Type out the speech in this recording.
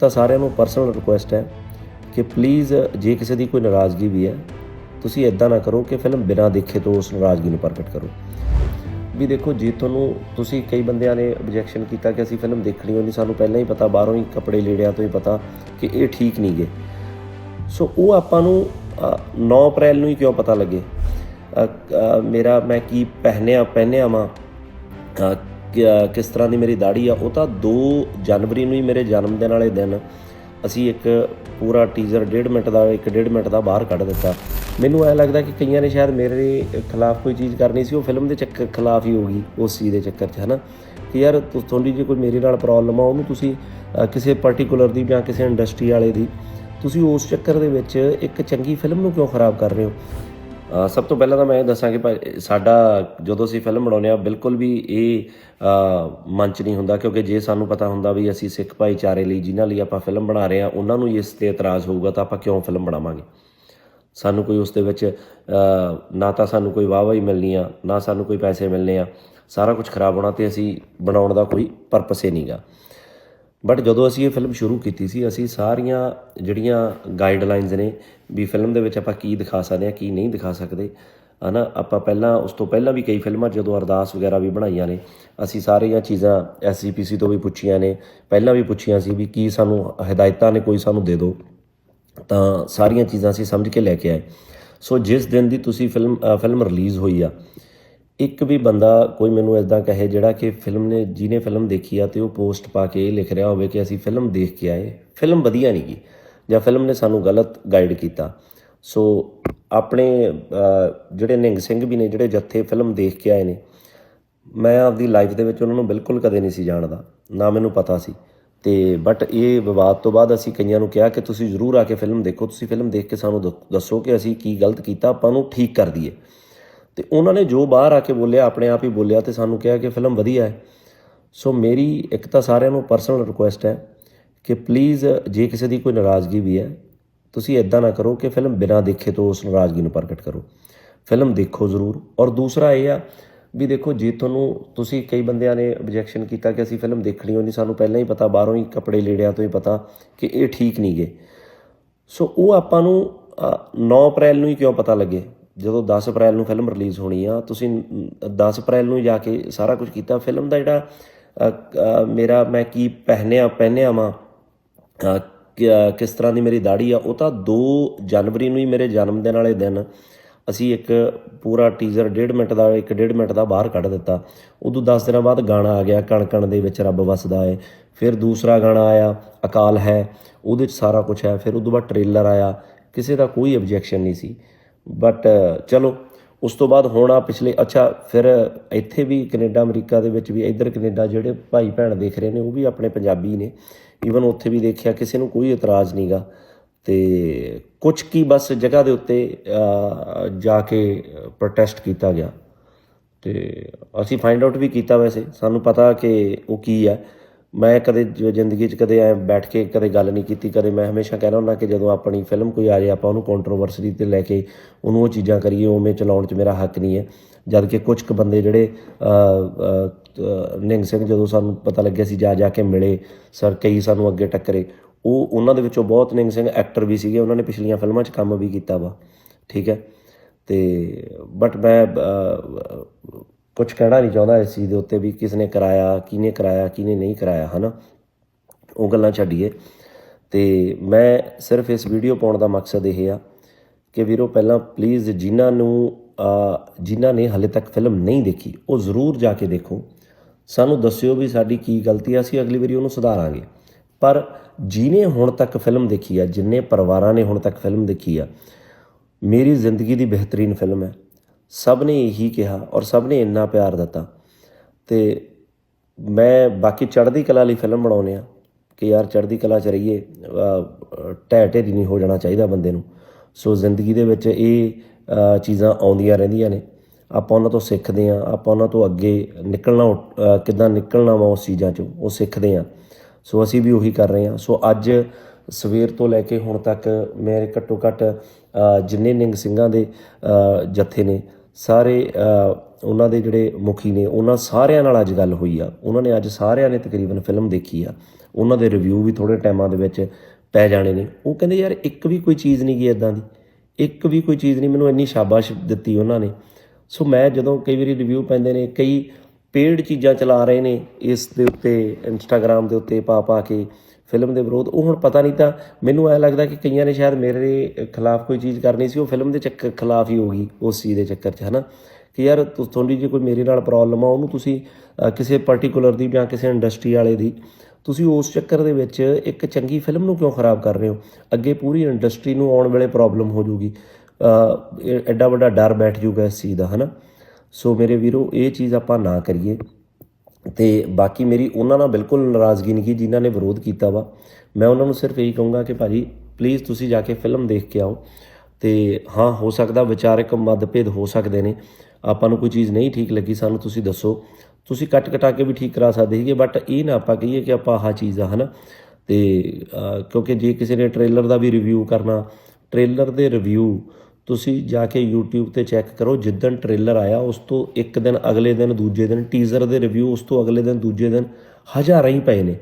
ਤਾਂ ਸਾਰਿਆਂ ਨੂੰ ਪਰਸਨਲ ਰਿਕੁਐਸਟ ਹੈ ਕਿ ਪਲੀਜ਼ ਜੇ ਕਿਸੇ ਦੀ ਕੋਈ ਨਾਰਾਜ਼ਗੀ ਵੀ ਹੈ ਤੁਸੀਂ ਇਦਾਂ ਨਾ ਕਰੋ ਕਿ ਫਿਲਮ ਬਿਨਾਂ ਦੇਖੇ ਤੋਂ ਉਸ ਨਾਰਾਜ਼ਗੀ ਨੂੰ ਪ੍ਰਗਟ ਕਰੋ। ਵੀ ਦੇਖੋ ਜੇ ਤੁਹਾਨੂੰ ਤੁਸੀਂ ਕਈ ਬੰਦਿਆਂ ਨੇ ਆਬਜੈਕਸ਼ਨ ਕੀਤਾ ਕਿ ਅਸੀਂ ਫਿਲਮ ਦੇਖਣੀ ਹੋਣੀ ਸਾਨੂੰ ਪਹਿਲਾਂ ਹੀ ਪਤਾ ਬਾਹਰੋਂ ਹੀ ਕੱਪੜੇ ਲੇੜਿਆਂ ਤੋਂ ਹੀ ਪਤਾ ਕਿ ਇਹ ਠੀਕ ਨਹੀਂ ਗਏ ਸੋ ਉਹ ਆਪਾਂ ਨੂੰ ਅ, 9 ਅਪ੍ਰੈਲ ਨੂੰ ਹੀ ਕਿਉਂ ਪਤਾ ਲੱਗੇ? ਮੇਰਾ ਮੈਂ ਕੀ ਪਹਿਨਿਆ ਪਹਿਨਿਆ ਵਾਂ? ਕਿਸ ਤਰ੍ਹਾਂ ਦੀ ਮੇਰੀ ਦਾੜੀ ਆ, ਉਹ ਤਾਂ 2 ਜਨਵਰੀ ਨੂੰ ਹੀ ਮੇਰੇ ਜਨਮ ਦਿਨ ਵਾਲੇ ਦਿਨ ਅਸੀਂ ਇੱਕ ਪੂਰਾ ਟੀਜ਼ਰ 1.5 ਮਿੰਟ ਦਾ 1.5 ਮਿੰਟ ਦਾ ਬਾਹਰ ਕੱਢ ਦਿੱਤਾ। ਮੈਨੂੰ ਐ ਲੱਗਦਾ ਕਿ ਕਈਆਂ ਨੇ ਸ਼ਾਇਦ ਮੇਰੇ ਖਿਲਾਫ ਕੋਈ ਚੀਜ਼ ਕਰਨੀ ਸੀ, ਉਹ ਫਿਲਮ ਦੇ ਚੱਕਰ ਖਿਲਾਫ ਹੀ ਹੋਗੀ ਉਸ ਚੀਜ਼ ਦੇ ਚੱਕਰ 'ਚ, ਹਨਾ? ਕਿ ਯਾਰ ਤੁਹਾਡੀ ਜੇ ਕੋਈ ਮੇਰੇ ਨਾਲ ਪ੍ਰੋਬਲਮ ਆ, ਉਹਨੂੰ ਤੁਸੀਂ ਕਿਸੇ ਪਾਰਟਿਕੂਲਰ ਦੀ ਜਾਂ ਕਿਸੇ ਇੰਡਸਟਰੀ ਵਾਲੇ ਦੀ, ਤੁਸੀਂ ਉਸ ਚੱਕਰ ਦੇ ਵਿੱਚ ਇੱਕ ਚੰਗੀ ਫਿਲਮ ਨੂੰ ਕਿਉਂ ਖਰਾਬ ਕਰ ਰਹੇ ਹੋ? ਸਭ ਤੋਂ ਪਹਿਲਾਂ ਤਾਂ ਮੈਂ ਇਹ ਦੱਸਾਂ ਕਿ ਭਾਈ, ਸਾਡਾ ਜਦੋਂ ਅਸੀਂ ਫਿਲਮ ਬਣਾਉਂਦੇ ਆ ਬਿਲਕੁਲ ਵੀ ਇਹ ਮੰਚ ਨਹੀਂ ਹੁੰਦਾ, ਕਿਉਂਕਿ ਜੇ ਸਾਨੂੰ ਪਤਾ ਹੁੰਦਾ ਵੀ ਅਸੀਂ ਸਿੱਖ ਭਾਈਚਾਰੇ ਲਈ, ਜਿਨ੍ਹਾਂ ਲਈ ਆਪਾਂ ਫਿਲਮ ਬਣਾ ਰਹੇ ਆ ਉਹਨਾਂ ਨੂੰ ਇਸ ਤੇ ਇਤਰਾਜ਼ ਹੋਊਗਾ, ਤਾਂ ਆਪਾਂ ਕਿਉਂ ਫਿਲਮ ਬਣਾਵਾਂਗੇ? ਸਾਨੂੰ ਕੋਈ ਉਸ ਦੇ ਵਿੱਚ ਨਾ ਤਾਂ ਸਾਨੂੰ ਕੋਈ ਵਾਹਵਾਹੀ ਮਿਲਣੀ ਆ, ਨਾ ਸਾਨੂੰ ਕੋਈ ਪੈਸੇ ਮਿਲਣੇ ਆ, ਸਾਰਾ ਕੁਝ ਖਰਾਬ ਹੋਣਾ ਤੇ ਅਸੀਂ ਬਣਾਉਣ ਦਾ ਕੋਈ ਪਰਪਸ ਹੀ ਨਹੀਂਗਾ ਬਟ ਜਦੋਂ ਅਸੀਂ ਇਹ ਫਿਲਮ ਸ਼ੁਰੂ ਕੀਤੀ ਸੀ, ਅਸੀਂ ਸਾਰੀਆਂ ਜਿਹੜੀਆਂ ਗਾਈਡਲਾਈਨਸ ਨੇ ਵੀ ਫਿਲਮ ਦੇ ਵਿੱਚ ਆਪਾਂ ਕੀ ਦਿਖਾ ਸਕਦੇ ਹਾਂ, ਕੀ ਨਹੀਂ ਦਿਖਾ ਸਕਦੇ, ਹਨਾ, ਆਪਾਂ ਪਹਿਲਾਂ, ਉਸ ਤੋਂ ਪਹਿਲਾਂ ਵੀ ਕਈ ਫਿਲਮਾਂ ਜਦੋਂ ਅਰਦਾਸ ਵਗੈਰਾ ਵੀ ਬਣਾਈਆਂ ਨੇ, ਅਸੀਂ ਸਾਰੀਆਂ ਚੀਜ਼ਾਂ ਐਸਜੀਪੀਸੀ ਤੋਂ ਵੀ ਪੁੱਛੀਆਂ ਨੇ, ਪਹਿਲਾਂ ਵੀ ਪੁੱਛੀਆਂ ਸੀ ਵੀ ਕੀ ਸਾਨੂੰ ਹਦਾਇਤਾਂ ਨੇ, ਕੋਈ ਸਾਨੂੰ ਦੇ ਦਿਓ ਤਾਂ ਸਾਰੀਆਂ ਚੀਜ਼ਾਂ ਅਸੀਂ ਸਮਝ ਕੇ ਲੈ ਕੇ ਆਏ। ਸੋ ਜਿਸ ਦਿਨ ਦੀ ਤੁਸੀਂ ਫਿਲਮ ਫਿਲਮ ਰਿਲੀਜ਼ ਹੋਈ ਆ ਇੱਕ ਵੀ ਬੰਦਾ ਕੋਈ ਮੈਨੂੰ ਇਦਾਂ ਕਹੇ ਜਿਹੜਾ ਕਿ ਫਿਲਮ ਨੇ, ਜਿਹਨੇ ਫਿਲਮ ਦੇਖੀ ਆ ਤੇ ਉਹ ਪੋਸਟ ਪਾ ਕੇ ਇਹ ਲਿਖ ਰਿਹਾ ਹੋਵੇ ਕਿ ਅਸੀਂ ਫਿਲਮ ਦੇਖ ਕੇ ਆਏ। ਫਿਲਮ ਵਧੀਆ ਨਹੀਂ ਗਈ ਜਾਂ ਫਿਲਮ ਨੇ ਸਾਨੂੰ ਗਲਤ ਗਾਈਡ ਕੀਤਾ। ਸੋ ਆਪਣੇ ਜਿਹੜੇ ਨਿੰਗ ਸਿੰਘ ਵੀ ਨੇ, ਜਿਹੜੇ ਜੱਥੇ ਫਿਲਮ ਦੇਖ ਕੇ ਆਏ ਨੇ, ਮੈਂ ਆਪਦੀ ਲਾਈਫ ਦੇ ਵਿੱਚ ਉਹਨਾਂ ਨੂੰ ਬਿਲਕੁਲ ਕਦੇ ਨਹੀਂ ਸੀ ਜਾਣਦਾ, ਨਾ ਮੈਨੂੰ ਪਤਾ ਸੀ। ਤੇ ਬਟ ਇਹ ਵਿਵਾਦ ਤੋਂ ਬਾਅਦ ਅਸੀਂ ਕਈਆਂ ਨੂੰ ਕਿਹਾ ਕਿ ਤੁਸੀਂ ਜ਼ਰੂਰ ਆ ਕੇ ਫਿਲਮ ਦੇਖੋ, ਤੁਸੀਂ ਫਿਲਮ ਦੇਖ ਕੇ ਸਾਨੂੰ ਦ- ਦੱਸੋ ਕਿ ਅਸੀਂ ਕੀ ਗਲਤ ਕੀਤਾ, ਆਪਾਂ ਨੂੰ ਠੀਕ ਕਰ ਦਈਏ। ਤੇ ਉਹਨਾਂ ਨੇ ਜੋ ਬਾਹਰ ਆ ਕੇ ਬੋਲਿਆ ਆਪਣੇ ਆਪ ਹੀ ਬੋਲਿਆ ਤੇ ਸਾਨੂੰ ਕਿਹਾ ਕਿ ਫਿਲਮ ਵਧੀਆ ਹੈ। ਸੋ ਮੇਰੀ ਇੱਕ ਤਾਂ ਸਾਰਿਆਂ ਨੂੰ ਪਰਸਨਲ ਰਿਕੁਐਸਟ ਹੈ ਕਿ ਪਲੀਜ਼ ਜੇ ਕਿਸੇ ਦੀ ਕੋਈ ਨਾਰਾਜ਼ਗੀ ਵੀ ਹੈ ਤੁਸੀਂ ਇਦਾਂ ਨਾ ਕਰੋ ਕਿ ਫਿਲਮ ਬਿਨਾਂ ਦੇਖੇ ਤੋਂ ਉਸ ਨਾਰਾਜ਼ਗੀ ਨੂੰ ਪ੍ਰਗਟ ਕਰੋ। ਫਿਲਮ ਦੇਖੋ ਜ਼ਰੂਰ। ਔਰ ਦੂਸਰਾ ਇਹ ਆ ਵੀ ਦੇਖੋ ਜੇ ਤੁਹਾਨੂੰ ਤੁਸੀਂ ਕਈ ਬੰਦਿਆਂ ਨੇ ਆਬਜੈਕਸ਼ਨ ਕੀਤਾ ਕਿ ਅਸੀਂ ਫਿਲਮ ਦੇਖਣੀ ਹੋਣੀ ਸਾਨੂੰ ਪਹਿਲਾਂ ਹੀ ਪਤਾ ਬਾਹਰੋਂ ਹੀ ਕੱਪੜੇ ਲੀੜਿਆਂ ਤੋਂ ਹੀ ਪਤਾ ਕਿ ਇਹ ਠੀਕ ਨਹੀਂ ਗਏ ਸੋ ਉਹ ਆਪਾਂ ਨੂੰ ਅ, 9 ਅਪ੍ਰੈਲ ਨੂੰ ਹੀ ਕਿਉਂ ਪਤਾ ਲੱਗੇ? ਜਦੋਂ 10 ਅਪ੍ਰੈਲ ਨੂੰ ਫਿਲਮ ਰਿਲੀਜ਼ ਹੋਣੀ ਆ, ਤੁਸੀਂ ਨ- 10 ਅਪ੍ਰੈਲ ਨੂੰ ਜਾ ਕੇ ਸਾਰਾ ਕੁਝ ਕੀਤਾ। ਫਿਲਮ ਦਾ ਜਿਹੜਾ ਮੇਰਾ ਮੈਂ ਕੀ ਪਹਿਨਿਆ ਪਹਿਨਿਆ ਵਾਂ ਕਿਸ ਤਰ੍ਹਾਂ ਦੀ ਮੇਰੀ ਦਾੜੀ ਆ, ਉਹ ਤਾਂ 2 ਜਨਵਰੀ ਨੂੰ ਹੀ ਮੇਰੇ ਜਨਮ ਦਿਨ ਵਾਲੇ ਦਿਨ ਅਸੀਂ ਇੱਕ ਪੂਰਾ ਟੀਜ਼ਰ 1.5 ਮਿੰਟ ਦਾ 1.5 ਮਿੰਟ ਦਾ ਬਾਹਰ ਕੱਢ ਦਿੱਤਾ। ਉਦੋਂ 10 ਦਿਨਾਂ ਬਾਅਦ ਗਾਣਾ ਆ ਗਿਆ ਕਣ ਕਣ ਦੇ ਵਿੱਚ ਰੱਬ ਵਸਦਾ ਏ। ਫਿਰ ਦੂਸਰਾ ਗਾਣਾ ਆਇਆ, ਅਕਾਲ ਹੈ, ਉਹਦੇ 'ਚ ਸਾਰਾ ਕੁਝ ਹੈ। ਫਿਰ ਉਦੋਂ ਬਾਅਦ ਟ੍ਰੇਲਰ ਆਇਆ, ਕਿਸੇ ਦਾ ਕੋਈ ਆਬਜੈਕਸ਼ਨ ਨਹੀਂ ਸੀ। ਬਟ uh, ਚਲੋ, ਉਸ ਤੋਂ ਬਾਅਦ ਹੁਣ ਆ ਪਿਛਲੇ, ਅੱਛਾ, ਫਿਰ ਇੱਥੇ ਵੀ ਕੈਨੇਡਾ, ਅਮਰੀਕਾ ਦੇ ਵਿੱਚ ਵੀ ਇੱਧਰ ਕੈਨੇਡਾ ਜਿਹੜੇ ਭਾਈ ਭੈਣ ਦੇਖ ਰਹੇ ਨੇ, ਉਹ ਵੀ ਆਪਣੇ ਪੰਜਾਬੀ ਨੇ। ਈਵਨ ਉੱਥੇ ਵੀ ਦੇਖਿਆ ਕਿਸੇ ਨੂੰ ਕੋਈ ਇਤਰਾਜ਼ ਨਹੀਂਗਾ ਤੇ ਕੁਝ ਕੀ ਬਸ ਜਗ੍ਹਾ ਦੇ ਉੱਤੇ ਜਾ ਕੇ ਪ੍ਰੋਟੈਸਟ ਕੀਤਾ ਗਿਆ। ਤੇ ਅਸੀਂ ਫਾਈਂਡ ਆਊਟ ਵੀ ਕੀਤਾ ਵੈਸੇ। ਸਾਨੂੰ ਪਤਾ ਕਿ ਉਹ ਕੀ ਹੈ। ਮੈਂ ਕਦੇ ਜ਼ਿੰਦਗੀ 'ਚ ਕਦੇ ਐ ਬੈਠ ਕੇ ਕਦੇ ਗੱਲ ਨਹੀਂ ਕੀਤੀ, ਕਦੇ ਮੈਂ ਹਮੇਸ਼ਾ ਕਹਿਣਾ ਹੁੰਦਾ ਕਿ ਜਦੋਂ ਆਪਣੀ ਫਿਲਮ ਕੋਈ ਆ ਜਾਏ, ਆਪਾਂ ਉਹਨੂੰ ਕੰਟਰੋਵਰਸੀ ਤੇ ਲੈ ਕੇ ਉਹਨੂੰ ਉਹ ਚੀਜ਼ਾਂ ਕਰੀਏ, ਉਵੇਂ ਚਲਾਉਣ 'ਚ ਮੇਰਾ ਹੱਕ ਨਹੀਂ ਹੈ। ਜਦ ਕਿ ਕੁਝ ਕੁ ਬੰਦੇ ਜਿਹੜੇ ਨਿੰਗ ਸਿੰਘ ਜਦੋਂ ਸਾਨੂੰ ਪਤਾ ਲੱਗਿਆ ਸੀ ਜਾ ਜਾ ਕੇ ਮਿਲੇ, ਸਰ ਕਈ ਸਾਨੂੰ ਅੱਗੇ ਟੱਕਰੇ, ਉਹ, ਉਹਨਾਂ ਦੇ ਵਿੱਚੋਂ ਬਹੁਤ ਨਿੰਗ ਸਿੰਘ ਐਕਟਰ ਵੀ ਸੀਗੇ, ਉਹਨਾਂ ਨੇ ਪਿਛਲੀਆਂ ਫਿਲਮਾਂ 'ਚ ਕੰਮ ਵੀ ਕੀਤਾ ਵਾ, ਠੀਕ ਹੈ? ਤੇ ਬਟ ਮੈਂ ਕੁਝ ਕਹਿਣਾ ਨਹੀਂ ਚਾਹੁੰਦਾ ਇਸ ਚੀਜ਼ ਦੇ ਉੱਤੇ ਵੀ ਕਿਸ ਨੇ ਕਰਾਇਆ, ਕਿਹਨੇ ਕਰਾਇਆ, ਕਿਹਨੇ ਨਹੀਂ ਕਰਾਇਆ, ਹਨਾ? ਉਹ ਗੱਲਾਂ ਛੱਡੀਏ। ਤੇ ਮੈਂ ਸਿਰਫ ਇਸ ਵੀਡੀਓ ਪਾਉਣ ਦਾ ਮਕਸਦ ਇਹ ਆ ਕਿ ਵੀਰੋ, ਪਹਿਲਾਂ ਪਲੀਜ਼ ਜਿਨ੍ਹਾਂ ਨੂੰ ਜਿਨ੍ਹਾਂ ਨੇ ਹਲੇ ਤੱਕ ਫਿਲਮ ਨਹੀਂ ਦੇਖੀ, ਉਹ ਜ਼ਰੂਰ ਜਾ ਕੇ ਦੇਖੋ। ਸਾਨੂੰ ਦੱਸਿਓ ਵੀ ਸਾਡੀ ਕੀ ਗਲਤੀ ਆ, ਅਸੀਂ ਅਗਲੀ ਵਾਰੀ ਉਹਨੂੰ ਸੁਧਾਰਾਂਗੇ। ਪਰ ਜਿਨੇ ਹੁਣ ਤੱਕ ਫਿਲਮ ਦੇਖੀ ਆ, ਜਿੰਨੇ ਪਰਿਵਾਰਾਂ ਨੇ ਹੁਣ ਤੱਕ ਫਿਲਮ ਦੇਖੀ ਆ, ਮੇਰੀ ਜ਼ਿੰਦਗੀ ਦੀ ਬਿਹਤਰੀਨ ਫਿਲਮ ਹੈ। ਸਭ ਨੇ ਇਹੀ ਕਿਹਾ ਔਰ ਸਭ ਨੇ ਇੰਨਾ ਪਿਆਰ ਦਿੱਤਾ। ਤੇ ਮੈਂ ਬਾਕੀ ਚੜ੍ਹਦੀ ਕਲਾ ਲਈ ਫਿਲਮ ਬਣਾਉਨੇ ਆ ਕਿ ਯਾਰ ਚੜ੍ਹਦੀ ਕਲਾ ਚ ਰਹੀਏ ਢਹਿ ਢੇਰੀ ਨਹੀਂ ਹੋ ਜਾਣਾ ਚਾਹੀਦਾ ਬੰਦੇ ਨੂੰ। ਸੋ ਜ਼ਿੰਦਗੀ ਦੇ ਵਿੱਚ ਇਹ ਚੀਜ਼ਾਂ ਆਉਂਦੀਆਂ ਰਹਿੰਦੀਆਂ ਨੇ। ਆਪਾਂ ਉਹਨਾਂ ਤੋਂ ਸਿੱਖਦੇ ਆ ਆਪਾਂ ਉਹਨਾਂ ਤੋਂ ਅੱਗੇ ਨਿਕਲਣਾ ਅ, ਕਿੱਦਾਂ ਨਿਕਲਣਾ ਵਾ ਉਸ ਚੀਜ਼ਾਂ ਚੋਂ ਉਹ ਸਿੱਖਦੇ ਆ ਸੋ ਅਸੀਂ ਵੀ ਉਹੀ ਕਰ ਰਹੇ ਹਾਂ। ਸੋ ਅੱਜ ਸਵੇਰ ਤੋਂ ਲੈ ਕੇ ਹੁਣ ਤੱਕ ਮੇਰੇ ਘੱਟੋ ਘੱਟ ਜਿੰਨੇ ਨਿੰਗ ਸਿੰਘਾਂ ਦੇ ਜੱਥੇ ਨੇ ਸਾਰੇ ਉਹਨਾਂ ਦੇ ਜਿਹੜੇ ਮੁਖੀ ਨੇ, ਉਹਨਾਂ ਸਾਰਿਆਂ ਨਾਲ ਅੱਜ ਗੱਲ ਹੋਈ ਆ। ਉਹਨਾਂ ਨੇ ਅੱਜ ਸਾਰਿਆਂ ਨੇ ਤਕਰੀਬਨ ਫਿਲਮ ਦੇਖੀ ਆ। ਉਹਨਾਂ ਦੇ ਰਿਵਿਊ ਵੀ ਥੋੜੇ ਟਾਈਮਾਂ ਦੇ ਵਿੱਚ ਪੈ ਜਾਣੇ ਨੇ। ਉਹ ਕਹਿੰਦੇ, ਯਾਰ, ਇੱਕ ਵੀ ਕੋਈ ਚੀਜ਼ ਨਹੀਂ ਗਈ ਇਦਾਂ ਦੀ। ਇੱਕ ਵੀ ਕੋਈ ਚੀਜ਼ ਨਹੀਂ, ਮੈਨੂੰ ਇੰਨੀ ਸ਼ਾਬਾਸ਼ ਦਿੱਤੀ ਉਹਨਾਂ ਨੇ। ਸੋ ਮੈਂ ਜਦੋਂ ਕਈ ਵਾਰੀ ਰਿਵਿਊ ਪੈਂਦੇ ਨੇ, ਕਈ ਪੇਡ ਚੀਜ਼ਾਂ ਚਲਾ ਰਹੇ ਨੇ, ਇਸ ਦੇ ਉੱਤੇ ਇੰਸਟਾਗ੍ਰam ਦੇ ਉੱਤੇ ਪਾ ਪਾ ਕੇ ਫਿਲਮ ਦੇ ਵਿਰੋਧ, ਉਹ ਹੁਣ ਪਤਾ ਨਹੀਂ ਤਾਂ ਮੈਨੂੰ ਐ ਲੱਗਦਾ ਕਿ ਕਈਆਂ ਨੇ ਸ਼ਾਇਦ ਮੇਰੇ ਖਿਲਾਫ ਕੋਈ ਚੀਜ਼ ਕਰਨੀ ਸੀ, ਉਹ ਫਿਲਮ ਦੇ ਚੱਕਰ ਖਿਲਾਫ ਹੀ ਹੋ ਗਈ ਉਸ ਚੀਜ਼ ਦੇ ਚੱਕਰ 'ਚ, ਹਨਾ? ਕਿ ਯਾਰ ਤੁਹਾਡੀ ਜੇ ਕੋਈ ਮੇਰੇ ਨਾਲ ਪ੍ਰੋਬਲਮ ਆ, ਉਹਨੂੰ ਤੁਸੀਂ ਕਿਸੇ ਪਾਰਟਿਕੂਲਰ ਦੀ ਜਾਂ ਕਿਸੇ ਇੰਡਸਟਰੀ ਵਾਲੇ ਦੀ, ਤੁਸੀਂ ਉਸ ਚੱਕਰ ਦੇ ਵਿੱਚ ਇੱਕ ਚੰਗੀ ਫਿਲਮ ਨੂੰ ਕਿਉਂ ਖਰਾਬ ਕਰ ਰਹੇ ਹੋ? ਅੱਗੇ ਪੂਰੀ ਇੰਡਸਟਰੀ ਨੂੰ ਆਉਣ ਵੇਲੇ ਪ੍ਰੋਬਲਮ ਹੋ ਜੂਗੀ। ਐਡਾ ਵੱਡਾ ਡਰ ਬੈਠ ਜੂਗਾ ਇਸ ਚੀਜ਼ ਦਾ, ਹਨਾ? ਸੋ ਮੇਰੇ ਵੀਰੋ, ਇਹ ਚੀਜ਼ ਆਪਾਂ ਨਾ ਕਰੀਏ। ਤੇ ਬਾਕੀ ਮੇਰੀ ਉਹਨਾਂ ਨਾਲ ਬਿਲਕੁਲ ਨਾਰਾਜ਼ਗੀ ਨਹੀਂ ਕੀ ਜਿਨ੍ਹਾਂ ਨੇ ਵਿਰੋਧ ਕੀਤਾ ਵਾ। ਮੈਂ ਉਹਨਾਂ ਨੂੰ ਸਿਰਫ ਇਹੀ ਕਹੂੰਗਾ ਕਿ ਭਾਜੀ ਪਲੀਜ਼ ਤੁਸੀਂ ਜਾ ਕੇ ਫਿਲਮ ਦੇਖ ਕੇ ਆਓ। ਤੇ ਹਾਂ ਹੋ ਸਕਦਾ ਵਿਚਾਰਕ ਮਤਭੇਦ ਹੋ ਸਕਦੇ ਨੇ। ਆਪਾਂ ਨੂੰ ਕੋਈ ਚੀਜ਼ ਨਹੀਂ ਠੀਕ ਲੱਗੀ ਸਾਨੂੰ ਤੁਸੀਂ ਦੱਸੋ। ਤੁਸੀਂ ਕੱਟ ਕਟਾ ਕੇ ਵੀ ਠੀਕ ਕਰਾ ਸਕਦੇ ਸੀਗੇ ਬਟ ਇਹ ਨਾ ਆਪਾਂ ਕਹੀਏ ਕਿ ਆਪਾਂ ਆਹ ਚੀਜ਼ ਆ ਹਨਾ? ਤੇ ਅਹ, ਕਿਉਂਕਿ ਜੇ ਕਿਸੇ ਨੇ ਟ੍ਰੇਲਰ ਦਾ ਵੀ ਰਿਵਿਊ ਕਰਨਾ ਟ੍ਰੇਲਰ ਦੇ ਰਿਵਿਊ ਤੁਸੀਂ ਜਾ ਕੇ YouTube ਤੇ ਚੈੱਕ ਕਰੋ, ਜਿੱਦਣ ਟ੍ਰੇਲਰ ਆਇਆ, ਉਸ ਤੋਂ ਇੱਕ ਦਿਨ, ਅਗਲੇ ਦਿਨ, ਦੂਜੇ ਦਿਨ ਟੀਜ਼ਰ ਦੇ ਰਿਵਿਊ ਉਸ ਤੋਂ ਅਗਲੇ ਦਿਨ, ਦੂਜੇ ਦਿਨ ਹਜ਼ਾਰਾਂ ਹੀ ਪਏ ਨੇ।